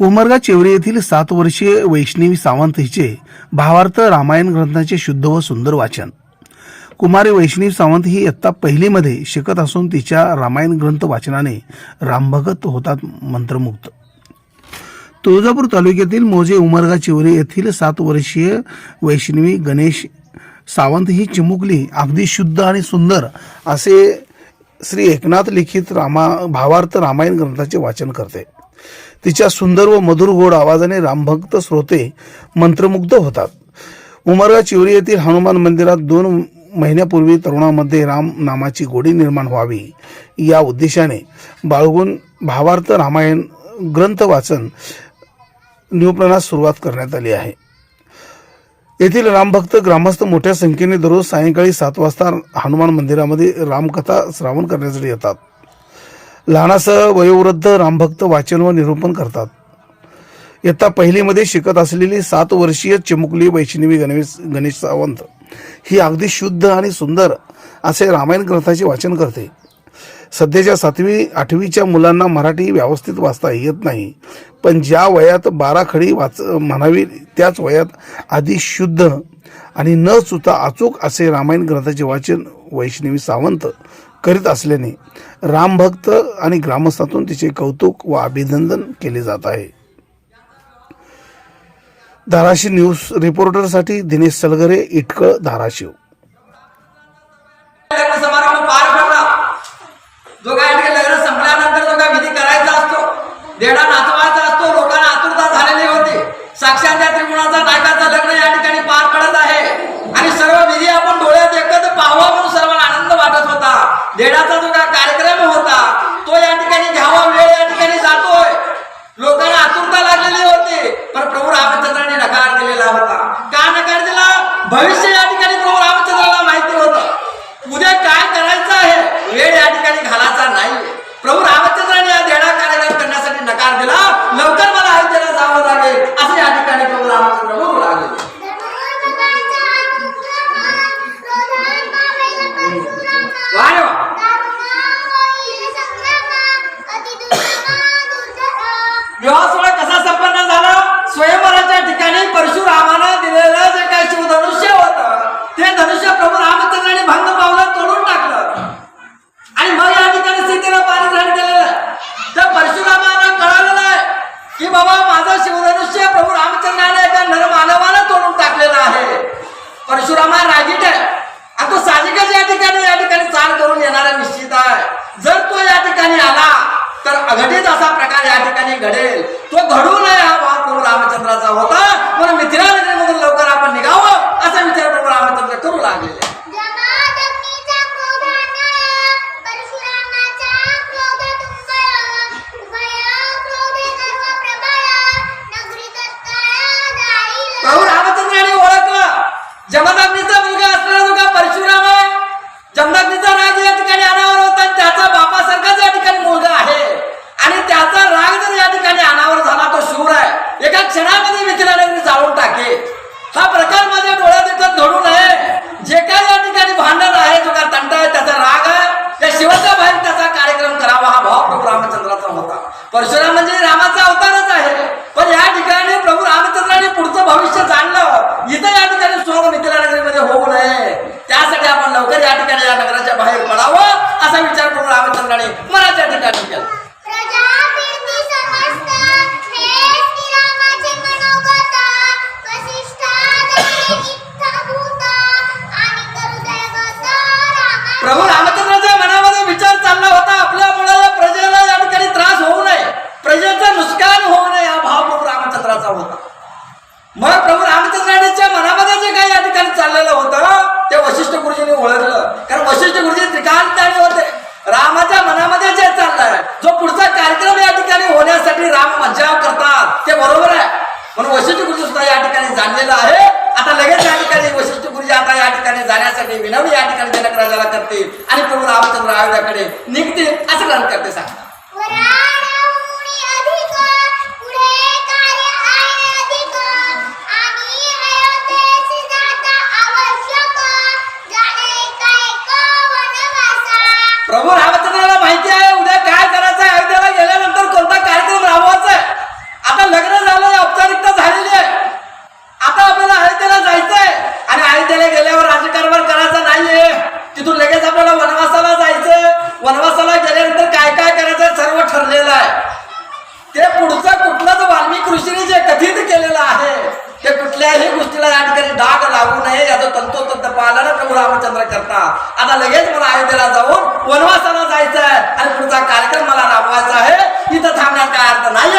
उमरगा चेवरे येथील सात वर्षीय वैष्णवी सावंत हिचे भावार्थ रामायण ग्रंथाचे शुद्ध व सुंदर वाचन. कुमारी वैष्णवी सावंत ही इयत्ता पहिलीमध्ये शिकत असून तिच्या रामायण ग्रंथ वाचनाने रामभगत होतात मंत्रमुग्ध. तुळजापूर तालुक्यातील मोजे उमरगा चिवरे येथील सात वर्षीय वैष्णवी गणेश सावंत ही चिमुकली अगदी शुद्ध आणि सुंदर असे श्री एकनाथ लिखित रामा भावार्थ रामायण ग्रंथाचे वाचन करते. तिच्या सुंदर व मधुर गोड आवाजाने रामभक्त श्रोते मंत्रमुग्ध होतात. उमरगा चिवरी येथील हनुमान मंदिरात दोन महिन्यापूर्वी तरुणामध्ये राम नामाची गोडी निर्माण व्हावी. या उद्देशाने बाळगून भावार्थ रामायण ग्रंथ वाचन निरूपणास सुरुवात करण्यात आली आहे. येथील रामभक्त ग्रामस्थ मोठ्या संख्येने दररोज सायंकाळी सात वाजता हनुमान मंदिरामध्ये रामकथा श्रावण करण्यासाठी येतात. लहानासह वयोवृद्ध रामभक्त वाचन व निरूपण करतात. इयत्ता पहिलीमध्ये शिकत असलेली सात वर्षीय चिमुकली वैष्णवी गणेश गणेश सावंत ही अगदी शुद्ध आणि सुंदर असे रामायण ग्रंथाचे वाचन करते. सध्याच्या सातवी आठवीच्या मुलांना मराठी व्यवस्थित वाचता येत नाही पण ज्या वयात बारा खडी वाच म्हणावी त्याच वयात आधी शुद्ध आणि न चुता अचूक असे रामायण ग्रंथाचे वाचन वैष्णवी सावंत करीत असल्याने रामभक्त आणि ग्रामस्थातून तिचे कौतुक व अभिनंदन केले जात आहे. धाराशिव न्यूज रिपोर्टरसाठी दिनेश सलगरे इटकळ धाराशिव. साक्षात त्या त्रिगुणाचा नायकाचा लग्न काय ठिकाणी लग्न संपल्यानंतर जो काय विधी करायचा असतो देडा नाचवायचा असतो लोकांना आतुरता झालेली होती साक्षात त्या त्रिगुणाचा नायकाचं लग्न या ठिकाणी पार पडत आहे आणि सर्व विधी आपण डोळ्यात एकच पाहावा म्हणून सर्वांना आनंद वाटत होता देडाचा जो काय कार्यक्रम होता तो या ठिकाणी घ्यावा वेळ या ठिकाणी जातोय लोकांना आतुरता लागलेली होती पण प्रभू रामचंद्राने नकार दिलेला होता. का नकार दिला? भविष्य बाबा माझं शिवधनुष्य प्रभू रामचंद्राने एका नरमानवानं तोडून टाकलेलं आहे. परशुरामा रागीट आहे. आता तो साहजिकच या ठिकाणी या ठिकाणी चाल करून येणारा निश्चित आहे. जर तो या ठिकाणी आला तर अघटित असा प्रकार या ठिकाणी घडेल. तो घडू नये हा भाव प्रभू रामचंद्राचा होता. म्हणून मिथिला नगरीमधून लवकर आपण निघावं असा विचार प्रभू रामचंद्र करू लागलेले प्रभू रामचंद्राने ओळखला. जमदग्नीचा मुलगा असलेला जो का परशुराम आहे. जमदग्नीचा राग या ठिकाणी अनावर होता आणि त्याचा बापासारखाच या ठिकाणी मुलगा आहे आणि त्याचा राग जर या ठिकाणी अनावर झाला तो शूर आहे. एका क्षणामध्ये मिथिला जाळून टाके हा प्रकार माझ्या डोळ्यात वशिष्ठ होते रामाच्या मनामध्ये जे चाललंय जो पुढचा कार्यक्रम या ठिकाणी होण्यासाठी राम मज्जाव करतात ते बरोबर आहे. म्हणून वशिष्ठ गुरुजी सुद्धा या ठिकाणी जाणलेलं आहे. आता लगेच या ठिकाणी वशिष्ठ गुरुजी आता या ठिकाणी जाण्यासाठी विनवणी या ठिकाणी जनक राजाला करतील. आणि प्रभू रामचंद्र आयोगाकडे निघतील असं ग्रहण करते सांगतात. ते पुढचं कुठलंच वाल्मिक ऋषीने जे कथित केलेलं आहे ते कुठल्याही गोष्टीला या ठिकाणी डाग लागू नये याचं तंतोतंत पालन प्रभू रामचंद्र करतात. आता लगेच मला अयोध्येला जाऊन वनवासाला जायचं आहे आणि पुढचा कार्यक्रम मला राबवायचा आहे. इथं थांबण्यात काय अर्थ नाही